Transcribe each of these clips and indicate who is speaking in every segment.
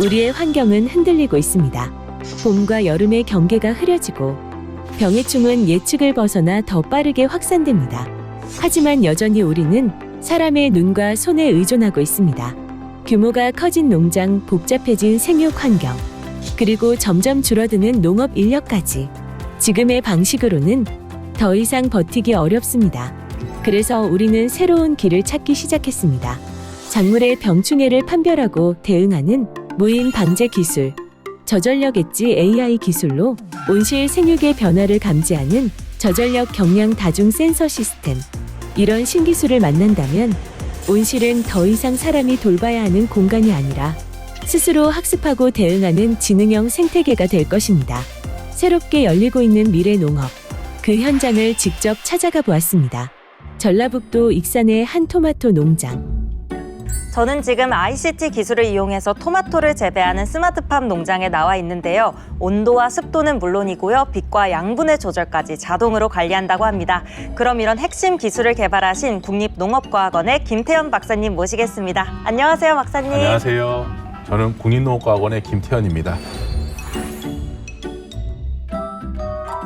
Speaker 1: 우리의 환경은 흔들리고 있습니다. 봄과 여름의 경계가 흐려지고 병해충은 예측을 벗어나 더 빠르게 확산됩니다. 하지만 여전히 우리는 사람의 눈과 손에 의존하고 있습니다. 규모가 커진 농장, 복잡해진 생육 환경, 그리고 점점 줄어드는 농업 인력까지 지금의 방식으로는 더 이상 버티기 어렵습니다. 그래서 우리는 새로운 길을 찾기 시작했습니다. 작물의 병충해를 판별하고 대응하는 무인 방제 기술, 저전력 엣지 AI 기술로 온실 생육의 변화를 감지하는 저전력 경량 다중 센서 시스템. 이런 신기술을 만난다면 온실은 더 이상 사람이 돌봐야 하는 공간이 아니라 스스로 학습하고 대응하는 지능형 생태계가 될 것입니다. 새롭게 열리고 있는 미래 농업. 그 현장을 직접 찾아가 보았습니다. 전라북도 익산의 한 토마토 농장.
Speaker 2: 저는 지금 ICT 기술을 이용해서 토마토를 재배하는 스마트팜 농장에 나와 있는데요. 온도와 습도는 물론이고요. 빛과 양분의 조절까지 자동으로 관리한다고 합니다. 그럼 이런 핵심 기술을 개발하신 국립농업과학원의 김태현 박사님 모시겠습니다. 안녕하세요, 박사님.
Speaker 3: 안녕하세요. 저는 국립농업과학원의 김태현입니다.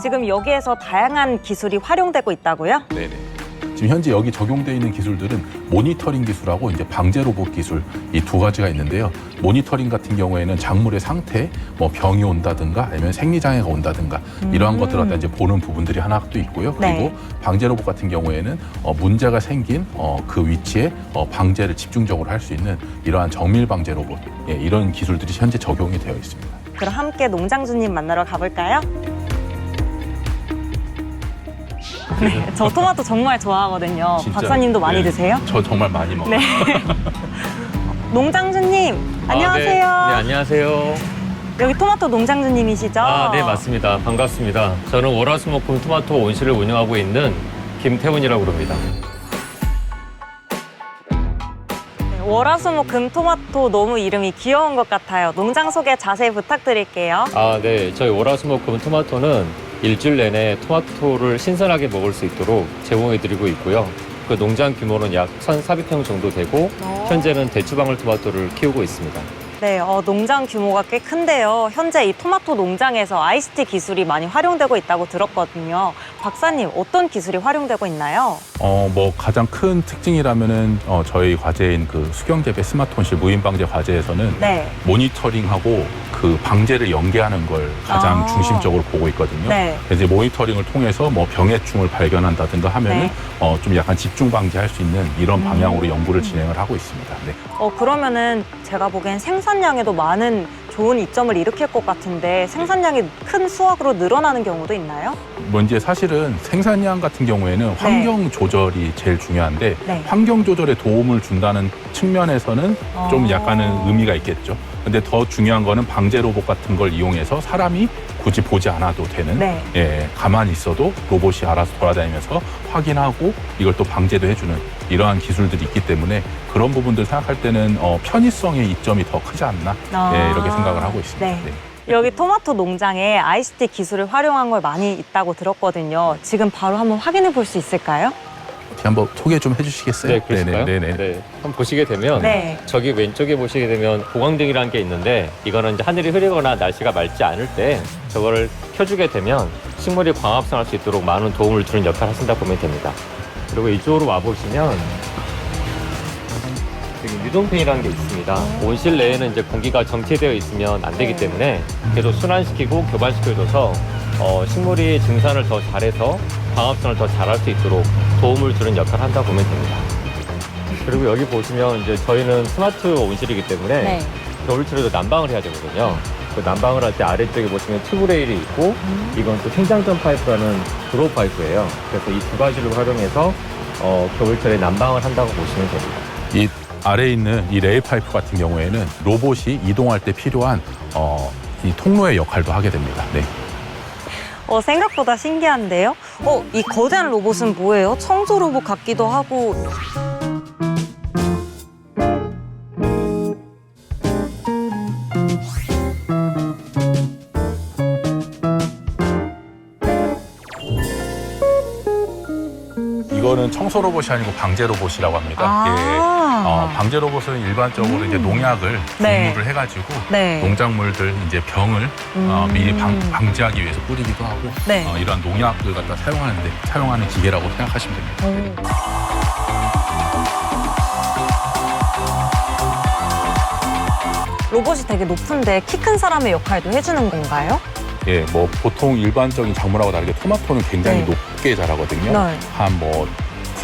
Speaker 2: 지금 여기에서 다양한 기술이 활용되고 있다고요?
Speaker 3: 네네. 지금 현재 여기 적용되어 있는 기술들은 모니터링 기술하고 이제 방제 로봇 기술 이 두 가지가 있는데요. 모니터링 같은 경우에는 작물의 상태, 뭐 병이 온다든가 아니면 생리 장애가 온다든가 이러한
Speaker 2: 음.
Speaker 3: 것들을 갖다 이제 보는 부분들이 하나 또 있고요. 그리고
Speaker 2: 네.
Speaker 3: 방제 로봇 같은 경우에는 어, 문제가 생긴 어, 그 위치에 어, 방제를 집중적으로 할 수 있는 이러한 정밀 방제 로봇 예, 이런 기술들이 현재 적용이 되어 있습니다.
Speaker 2: 그럼 함께 농장주님 만나러 가볼까요? 네, 저 토마토 정말 좋아하거든요.
Speaker 3: 진짜,
Speaker 2: 박사님도 많이
Speaker 3: 예,
Speaker 2: 드세요?
Speaker 3: 저 정말 많이 먹어요.
Speaker 2: 네. 농장주님, 안녕하세요.
Speaker 4: 아, 네. 네, 안녕하세요.
Speaker 2: 여기 토마토 농장주님이시죠?
Speaker 4: 아, 네, 맞습니다. 반갑습니다. 저는 월화수목금 토마토 온실을 운영하고 있는 김태훈이라고 합니다.
Speaker 2: 네, 월화수목 금 토마토 너무 이름이 귀여운 것 같아요. 농장 소개 자세히 부탁드릴게요.
Speaker 4: 아, 네. 저희 월화수목금 토마토는 일주일 내내 토마토를 신선하게 먹을 수 있도록 제공해드리고 있고요. 그 농장 규모는 약 1,400평 정도 되고 현재는 대추방울 토마토를 키우고 있습니다.
Speaker 2: 네, 어, 농장 규모가 꽤 큰데요. 현재 이 토마토 농장에서 ICT 기술이 많이 활용되고 있다고 들었거든요. 박사님, 어떤 기술이 활용되고 있나요?
Speaker 3: 어, 뭐 가장 큰 특징이라면은 어, 저희 과제인 그 수경재배 스마트온실 무인 방제 과제에서는
Speaker 2: 네.
Speaker 3: 모니터링하고 그 방제를 연계하는 걸 가장
Speaker 2: 아.
Speaker 3: 중심적으로 보고 있거든요.
Speaker 2: 네.
Speaker 3: 그래서 이제 모니터링을 통해서 뭐 병해충을 발견한다든가 하면은
Speaker 2: 네.
Speaker 3: 어, 좀 약간 집중 방지할 수 있는 이런
Speaker 2: 음.
Speaker 3: 방향으로 연구를 진행을 하고 있습니다. 네.
Speaker 2: 어, 그러면은 제가 보기엔 생산량에도 많은 좋은 이점을 일으킬 것 같은데 생산량이 큰 수확으로 늘어나는 경우도 있나요?
Speaker 3: 뭐 이제 사실은 생산량 같은 경우에는 환경 조절이 제일 중요한데
Speaker 2: 네.
Speaker 3: 환경 조절에 도움을 준다는 측면에서는 좀
Speaker 2: 아.
Speaker 3: 약간은 의미가 있겠죠. 근데 더 중요한 거는 방제 로봇 같은 걸 이용해서 사람이 굳이 보지 않아도 되는
Speaker 2: 네.
Speaker 3: 예, 가만히 있어도 로봇이 알아서 돌아다니면서 확인하고 이걸 또 방제도 해주는 이러한 기술들이 있기 때문에 그런 부분들 생각할 때는 어, 편의성의 이점이 더 크지 않나
Speaker 2: 아.
Speaker 3: 예, 이렇게 생각을 하고 있습니다.
Speaker 2: 네.
Speaker 3: 네.
Speaker 2: 여기 토마토 농장에 ICT 기술을 활용한 걸 많이 있다고 들었거든요. 지금 바로 한번 확인해 볼 수 있을까요?
Speaker 3: 어떻게 한번 소개 좀 해주시겠어요?
Speaker 4: 네, 그러실까요?
Speaker 3: 네네. 네네.
Speaker 4: 네. 한번 보시게 되면
Speaker 2: 네.
Speaker 4: 저기 왼쪽에 보시게 되면 보강등이라는 게 있는데 이거는 이제 하늘이 흐리거나 날씨가 맑지 않을 때 저거를 켜주게 되면 식물이 광합성할 수 있도록 많은 도움을 주는 역할을 하신다 보면 됩니다. 그리고 이쪽으로 와 보시면 여기 유동팬이라는 게 있습니다. 온실 내에는 이제 공기가 정체되어 있으면 안 되기
Speaker 2: 네.
Speaker 4: 때문에 계속 순환시키고 교반시켜줘서 어, 식물이 증산을 더 잘해서 광합성을 더 잘할 수 있도록 도움을 주는 역할을 한다 보면 됩니다. 그리고 여기 보시면 이제 저희는 스마트 온실이기 때문에
Speaker 2: 네.
Speaker 4: 겨울철에도 난방을 해야 되거든요. 그 난방을 할 때 아래쪽에 보시면 튜브레일이 있고 이건 또 생장전 파이프라는 드로우 파이프예요. 그래서 이 두 가지를 활용해서 어, 겨울철에 난방을 한다고 보시면 됩니다.
Speaker 3: 이 아래에 있는 이 레일 파이프 같은 경우에는 로봇이 이동할 때 필요한 어, 이 통로의 역할도 하게 됩니다. 네.
Speaker 2: 어, 생각보다 신기한데요? 어, 이 거대한 로봇은 뭐예요? 청소 로봇 같기도 하고.
Speaker 3: 이거는 청소 로봇이 아니고 방제 로봇이라고 합니다.
Speaker 2: 아.
Speaker 3: 예. 어, 어, 방제 로봇은 일반적으로 이제 농약을
Speaker 2: 네.
Speaker 3: 분무를 해가지고
Speaker 2: 네.
Speaker 3: 농작물들 이제 병을 어,
Speaker 2: 음.
Speaker 3: 미리 방, 방지하기 위해서 뿌리기도 하고
Speaker 2: 네.
Speaker 3: 어, 이러한 농약을 갖다 사용하는데 사용하는 기계라고 생각하시면 됩니다.
Speaker 2: 오. 로봇이 되게 높은데 키 큰 사람의 역할도 해주는 건가요?
Speaker 3: 예, 뭐 보통 일반적인 작물하고 다르게 토마토는 굉장히
Speaker 2: 네.
Speaker 3: 높게 자라거든요.
Speaker 2: 네.
Speaker 3: 한뭐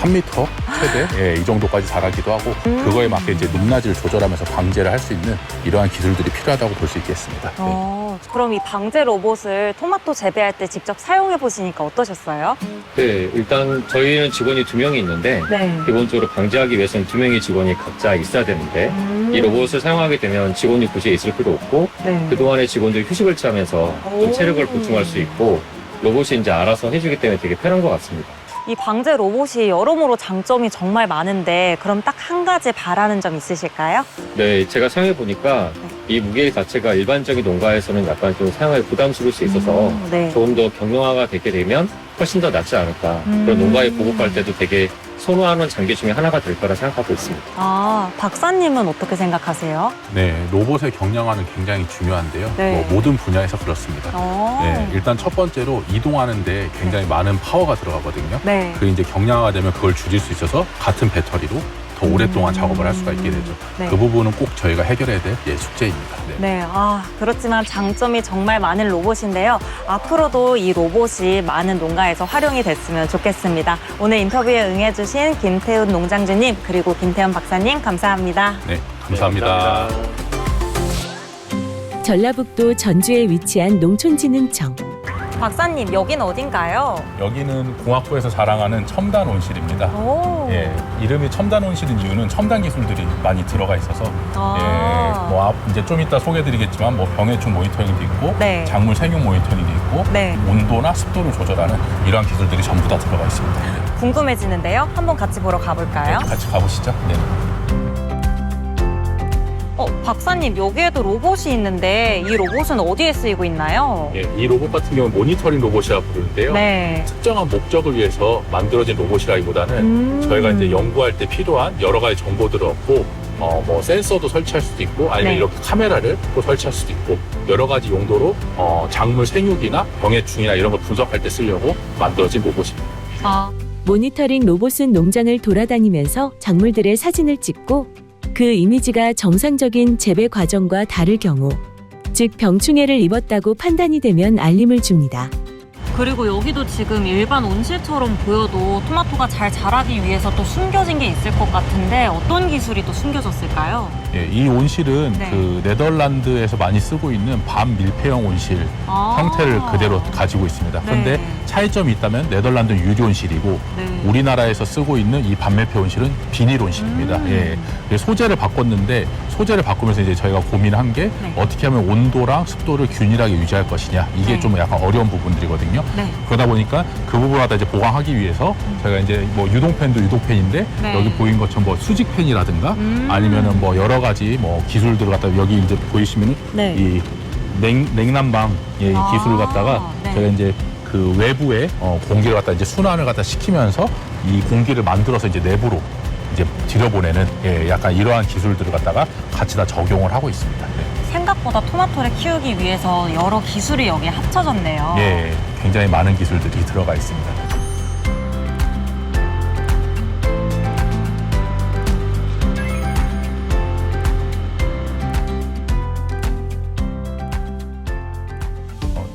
Speaker 3: 3m 최대 예, 이 정도까지 자라기도 하고
Speaker 2: 음.
Speaker 3: 그거에 맞게 이제 높낮이를 조절하면서 방제를 할 수 있는 이러한 기술들이 필요하다고 볼 수 있겠습니다. 네.
Speaker 2: 어, 그럼 이 방제 로봇을 토마토 재배할 때 직접 사용해 보시니까 어떠셨어요?
Speaker 4: 네, 일단 저희는 직원이 두 명이 있는데
Speaker 2: 네.
Speaker 4: 기본적으로 방지하기 위해서는 두 명의 직원이 각자 있어야 되는데
Speaker 2: 음.
Speaker 4: 이 로봇을 사용하게 되면 직원이 굳이 있을 필요 없고
Speaker 2: 네.
Speaker 4: 그동안에 직원들이 휴식을 취하면서
Speaker 2: 오.
Speaker 4: 좀 체력을 보충할 수 있고 로봇이 이제 알아서 해주기 때문에 되게 편한 것 같습니다.
Speaker 2: 이 방제 로봇이 여러모로 장점이 정말 많은데 그럼 딱 한 가지 바라는 점 있으실까요?
Speaker 4: 네, 제가 사용해 보니까 이 무게 자체가 일반적인 농가에서는 약간 좀 사용하기 부담스러울 수 있어서
Speaker 2: 음, 네.
Speaker 4: 조금 더 경량화가 되게 되면 훨씬 더 낫지 않을까.
Speaker 2: 음.
Speaker 4: 그런 농가에 보급할 때도 되게 선호하는 장비 중에 하나가 될 거라 생각하고 있습니다.
Speaker 2: 아, 박사님은 어떻게 생각하세요?
Speaker 3: 네, 로봇의 경량화는 굉장히 중요한데요.
Speaker 2: 네.
Speaker 3: 뭐 모든 분야에서 그렇습니다.
Speaker 2: 어.
Speaker 3: 네, 일단 첫 번째로 이동하는데 굉장히 많은 파워가 들어가거든요.
Speaker 2: 네.
Speaker 3: 그 이제 경량화되면 그걸 줄일 수 있어서 같은 배터리로 더 오랫동안
Speaker 2: 음.
Speaker 3: 작업을 할 수가 있게 되죠.
Speaker 2: 네.
Speaker 3: 그 부분은 꼭 저희가 해결해야 될 예, 숙제입니다. 네.
Speaker 2: 네, 아, 그렇지만 장점이 정말 많은 로봇인데요. 앞으로도 이 로봇이 많은 농가에서 활용이 됐으면 좋겠습니다. 오늘 인터뷰에 응해주신 김태훈 농장주님, 그리고 김태현 박사님, 감사합니다.
Speaker 3: 네, 감사합니다.
Speaker 1: 전라북도 전주에 위치한 농촌진흥청.
Speaker 2: 박사님, 여긴 어딘가요?
Speaker 3: 여기는 공학부에서 자랑하는 첨단 온실입니다.
Speaker 2: 오.
Speaker 3: 예, 이름이 첨단 온실인 이유는 첨단 기술들이 많이 들어가 있어서
Speaker 2: 아.
Speaker 3: 예, 뭐 앞, 이제 좀 이따 소개해드리겠지만 뭐 병해충 모니터링도 있고
Speaker 2: 네.
Speaker 3: 작물 생육 모니터링도 있고
Speaker 2: 네.
Speaker 3: 온도나 습도를 조절하는 이러한 기술들이 전부 다 들어가 있습니다. 네,
Speaker 2: 궁금해지는데요. 한번 같이 보러 가볼까요?
Speaker 3: 같이 가보시죠. 네.
Speaker 2: 어, 박사님, 여기에도 로봇이 있는데 이 로봇은 어디에 쓰이고 있나요?
Speaker 3: 예, 이 로봇 같은 경우는 모니터링 로봇이라 부르는데요.
Speaker 2: 네.
Speaker 3: 특정한 목적을 위해서 만들어진 로봇이라기보다는
Speaker 2: 음.
Speaker 3: 저희가 이제 연구할 때 필요한 여러 가지 정보들을 얻고 어, 뭐 센서도 설치할 수도 있고 아니면
Speaker 2: 네.
Speaker 3: 이렇게 카메라를 또 설치할 수도 있고 여러 가지 용도로 어, 작물 생육이나 병해충이나 이런 걸 분석할 때 쓰려고 만들어진 로봇입니다.
Speaker 2: 아,
Speaker 1: 모니터링 로봇은 농장을 돌아다니면서 작물들의 사진을 찍고 그 이미지가 정상적인 재배 과정과 다를 경우, 즉 병충해를 입었다고 판단이 되면 알림을 줍니다.
Speaker 2: 그리고 여기도 지금 일반 온실처럼 보여도 토마토가 잘 자라기 위해서 또 숨겨진 게 있을 것 같은데 어떤 기술이 또 숨겨졌을까요?
Speaker 3: 예, 이 온실은
Speaker 2: 네.
Speaker 3: 그 네덜란드에서 많이 쓰고 있는 밤 밀폐형 온실
Speaker 2: 아.
Speaker 3: 형태를 그대로 가지고 있습니다. 그런데
Speaker 2: 네.
Speaker 3: 차이점이 있다면 네덜란드는 유리 온실이고
Speaker 2: 네.
Speaker 3: 우리나라에서 쓰고 있는 이 반밀폐 온실은 비닐 온실입니다.
Speaker 2: 음.
Speaker 3: 예. 소재를 바꿨는데 소재를 바꾸면서 이제 저희가 고민한 게
Speaker 2: 네.
Speaker 3: 어떻게 하면 온도랑 습도를 균일하게 유지할 것이냐 이게
Speaker 2: 네.
Speaker 3: 좀 약간 어려운 부분들이거든요.
Speaker 2: 네.
Speaker 3: 그러다 보니까 그 부분을 갖다 이제 보강하기 위해서 저희가 이제 뭐 유동팬도 유독팬인데
Speaker 2: 네.
Speaker 3: 여기 보인 것처럼 뭐 수직팬이라든가
Speaker 2: 음.
Speaker 3: 아니면은 뭐 여러 가지 뭐 기술들을 갖다 여기 이제 보이시면은
Speaker 2: 네.
Speaker 3: 이 냉, 냉난방 예, 이
Speaker 2: 아,
Speaker 3: 기술을 갖다가
Speaker 2: 네.
Speaker 3: 저희가 이제 그 외부에 어, 공기를 갖다 이제 순환을 갖다 시키면서 이 공기를 만들어서 이제 내부로 이제 들여보내는 예, 약간 이러한 기술들을 갖다가 같이 다 적용을 하고 있습니다. 네.
Speaker 2: 생각보다 토마토를 키우기 위해서 여러 기술이 여기에 합쳐졌네요.
Speaker 3: 예, 굉장히 많은 기술들이 들어가 있습니다.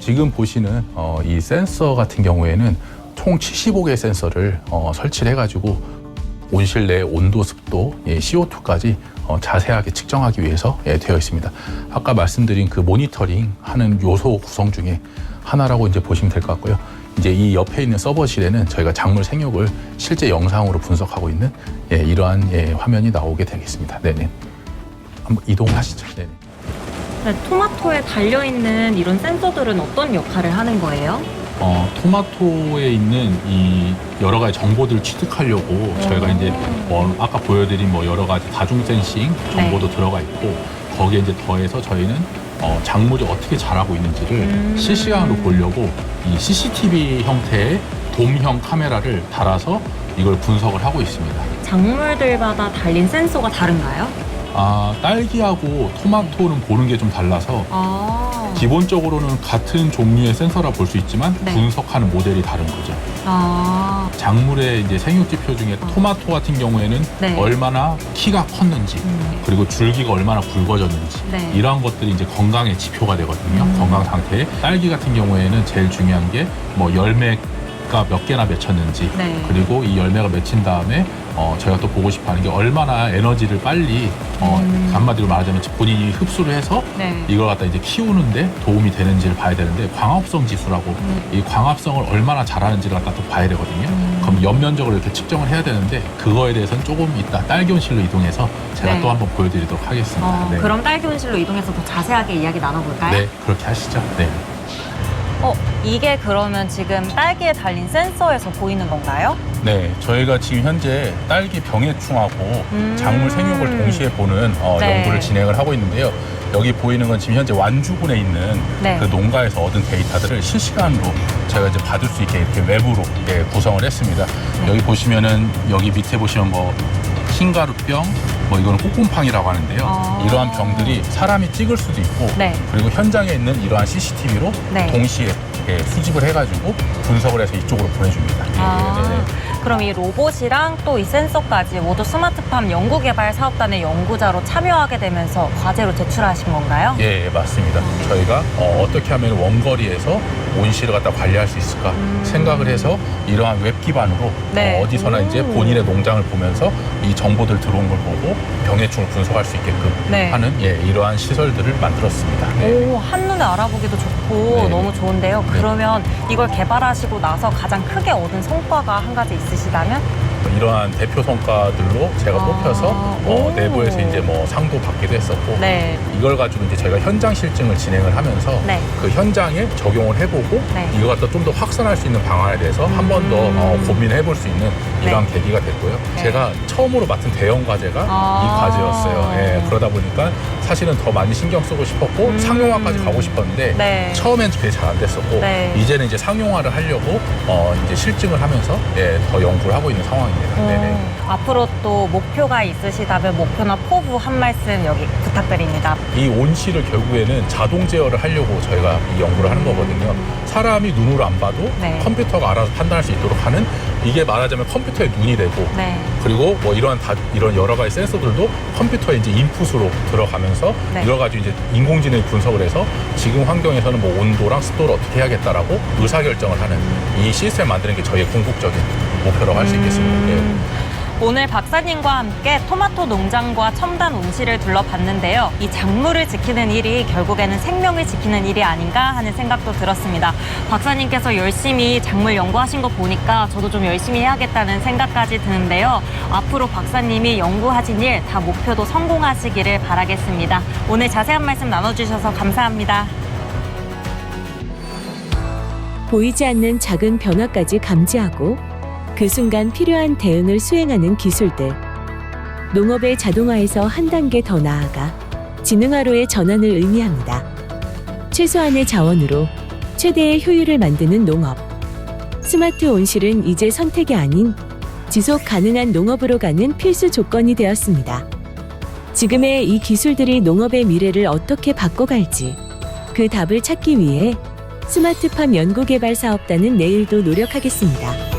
Speaker 3: 지금 보시는 어, 이 센서 같은 경우에는 총 75개의 센서를 어, 설치를 해가지고 온실 내 온도, 습도, 예, CO2까지 어, 자세하게 측정하기 위해서 예, 되어 있습니다. 아까 말씀드린 그 모니터링 하는 요소 구성 중에 하나라고 이제 보시면 될 것 같고요. 이제 이 옆에 있는 서버실에는 저희가 작물 생육을 실제 영상으로 분석하고 있는 예, 이러한 예, 화면이 나오게 되겠습니다. 네네. 한번 이동하시죠. 네네.
Speaker 2: 네, 토마토에 달려있는 이런 센서들은 어떤 역할을 하는 거예요?
Speaker 3: 어, 토마토에 있는 이 여러 가지 정보들을 취득하려고 저희가 이제 뭐 아까 보여드린 뭐 여러 가지 다중 센싱 정보도 들어가 있고 거기에 이제 더해서 저희는 어, 작물이 어떻게 자라고 있는지를
Speaker 2: 음.
Speaker 3: 실시간으로 보려고 이 CCTV 형태의 돔형 카메라를 달아서 이걸 분석을 하고 있습니다.
Speaker 2: 작물들마다 달린 센서가 다른가요?
Speaker 3: 아, 딸기하고 토마토는 보는 게 좀 달라서
Speaker 2: 아.
Speaker 3: 기본적으로는 같은 종류의 센서라 볼 수 있지만
Speaker 2: 네.
Speaker 3: 분석하는 모델이 다른 거죠.
Speaker 2: 아.
Speaker 3: 작물의 이제 생육 지표 중에
Speaker 2: 어.
Speaker 3: 토마토 같은 경우에는
Speaker 2: 네.
Speaker 3: 얼마나 키가 컸는지
Speaker 2: 음.
Speaker 3: 그리고 줄기가 얼마나 굵어졌는지
Speaker 2: 네.
Speaker 3: 이러한 것들이 이제 건강의 지표가 되거든요.
Speaker 2: 음.
Speaker 3: 건강 상태. 딸기 같은 경우에는 제일 중요한 게 뭐 열매 가 몇 개나 맺혔는지
Speaker 2: 네.
Speaker 3: 그리고 이 열매가 맺힌 다음에 어, 제가 또 보고 싶어 하는 게 얼마나 에너지를 빨리 어,
Speaker 2: 음.
Speaker 3: 한마디로 말하자면 본인이 흡수를 해서
Speaker 2: 네.
Speaker 3: 이걸 갖다 이제 키우는데 도움이 되는지를 봐야 되는데 광합성 지수라고
Speaker 2: 음.
Speaker 3: 이 광합성을 얼마나 잘하는지를 갖다 또 봐야 되거든요.
Speaker 2: 음.
Speaker 3: 그럼 연면적으로 이렇게 측정을 해야 되는데 그거에 대해서는 조금 이따 딸기 온실로 이동해서 제가
Speaker 2: 네.
Speaker 3: 또 한번 보여드리도록 하겠습니다.
Speaker 2: 어,
Speaker 3: 네.
Speaker 2: 그럼 딸기 온실로 이동해서 더 자세하게 이야기 나눠볼까요?
Speaker 3: 네, 그렇게 하시죠. 네.
Speaker 2: 어, 이게 그러면 지금 딸기에 달린 센서에서 보이는 건가요?
Speaker 3: 네, 저희가 지금 현재 딸기 병해충하고
Speaker 2: 음.
Speaker 3: 작물 생육을 동시에 보는 어,
Speaker 2: 네.
Speaker 3: 연구를 진행을 하고 있는데요. 여기 보이는 건 지금 현재 완주군에 있는
Speaker 2: 네.
Speaker 3: 그 농가에서 얻은 데이터들을 실시간으로 저희가 이제 받을 수 있게 이렇게 외부로 예, 구성을 했습니다.
Speaker 2: 네.
Speaker 3: 여기 보시면은 여기 밑에 보시면 뭐 흰가루병, 뭐 이거는 꼬꼼팡이라고 하는데요.
Speaker 2: 아.
Speaker 3: 이러한 병들이 사람이 찍을 수도 있고
Speaker 2: 네.
Speaker 3: 그리고 현장에 있는 이러한 CCTV로
Speaker 2: 네.
Speaker 3: 동시에 예, 수집을 해가지고 분석을 해서 이쪽으로 보내줍니다. 예,
Speaker 2: 아,
Speaker 3: 네, 네.
Speaker 2: 그럼 이 로봇이랑 또 이 센서까지 모두 스마트팜 연구개발 사업단의 연구자로 참여하게 되면서 과제로 제출하신 건가요?
Speaker 3: 예, 예, 맞습니다. 저희가 어, 떻게 하면 원거리에서 온실을 갖다 관리할 수 있을까
Speaker 2: 음.
Speaker 3: 생각을 해서 이러한 웹 기반으로
Speaker 2: 네.
Speaker 3: 어, 디서나 이제
Speaker 2: 오.
Speaker 3: 본인의 농장을 보면서 이 정보들 들어온 걸 보고 병해충을 분석할 수 있게끔
Speaker 2: 네.
Speaker 3: 하는 예, 이러한 시설들을 만들었습니다. 네.
Speaker 2: 오, 한눈에 알아보기도 좋고
Speaker 3: 네.
Speaker 2: 너무 좋은데요.
Speaker 3: 네.
Speaker 2: 그러면 이걸 개발하시고 나서 가장 크게 얻은 성과가 한 가지 있으시다면?
Speaker 3: 이러한 대표 성과들로 제가
Speaker 2: 아.
Speaker 3: 뽑혀서 어,
Speaker 2: 오.
Speaker 3: 내부에서 이제 뭐 상도 받기도 했었고
Speaker 2: 네.
Speaker 3: 이걸 가지고 이제 저희가 현장 실증을 진행을 하면서
Speaker 2: 네.
Speaker 3: 그 현장에 적용을 해보고
Speaker 2: 네.
Speaker 3: 이거 갖다 좀 더 확산할 수 있는 방안에 대해서 한 번 더
Speaker 2: 음.
Speaker 3: 어, 고민해 볼 수 있는 이러한 계기가 됐고요.
Speaker 2: 네.
Speaker 3: 제가 처음으로 맡은 대형 과제가
Speaker 2: 아.
Speaker 3: 이 과제였어요. 예, 그러다 보니까 사실은 더 많이 신경 쓰고 싶었고
Speaker 2: 음.
Speaker 3: 상용화까지 가고 싶었는데
Speaker 2: 네.
Speaker 3: 처음엔 그게 잘 안 됐었고
Speaker 2: 네.
Speaker 3: 이제는 이제 상용화를 하려고 어, 이제 실증을 하면서 예, 더 연구를 하고 있는 상황입니다. 네네.
Speaker 2: 음, 앞으로 또 목표가 있으시다면 목표나 포부 한 말씀 여기 부탁드립니다.
Speaker 3: 이 온실을 결국에는 자동 제어를 하려고 저희가 이 연구를 하는 거거든요. 사람이 눈으로 안 봐도
Speaker 2: 네.
Speaker 3: 컴퓨터가 알아서 판단할 수 있도록 하는 이게 말하자면 컴퓨터의 눈이 되고
Speaker 2: 네.
Speaker 3: 그리고 뭐 이런 다 이런 여러 가지 센서들도 컴퓨터에 이제 인풋으로 들어가면서
Speaker 2: 네.
Speaker 3: 이러 가지고 이제 인공지능이 분석을 해서 지금 환경에서는 뭐 온도랑 습도를 어떻게 해야겠다라고 의사 결정을 하는 이 시스템 만드는 게 저희의 궁극적인 목표라고 할 수 있겠습니다. 예.
Speaker 2: 음, 오늘 박사님과 함께 토마토 농장과 첨단 온실을 둘러봤는데요. 이 작물을 지키는 일이 결국에는 생명을 지키는 일이 아닌가 하는 생각도 들었습니다. 박사님께서 열심히 작물 연구하신 거 보니까 저도 좀 열심히 해야겠다는 생각까지 드는데요. 앞으로 박사님이 연구하신 일 다 목표도 성공하시기를 바라겠습니다. 오늘 자세한 말씀 나눠주셔서 감사합니다.
Speaker 1: 보이지 않는 작은 변화까지 감지하고 그 순간 필요한 대응을 수행하는 기술들. 농업의 자동화에서 한 단계 더 나아가 지능화로의 전환을 의미합니다. 최소한의 자원으로 최대의 효율을 만드는 농업. 스마트 온실은 이제 선택이 아닌 지속 가능한 농업으로 가는 필수 조건이 되었습니다. 지금의 이 기술들이 농업의 미래를 어떻게 바꿔갈지 그 답을 찾기 위해 스마트팜 연구개발 사업단은 내일도 노력하겠습니다.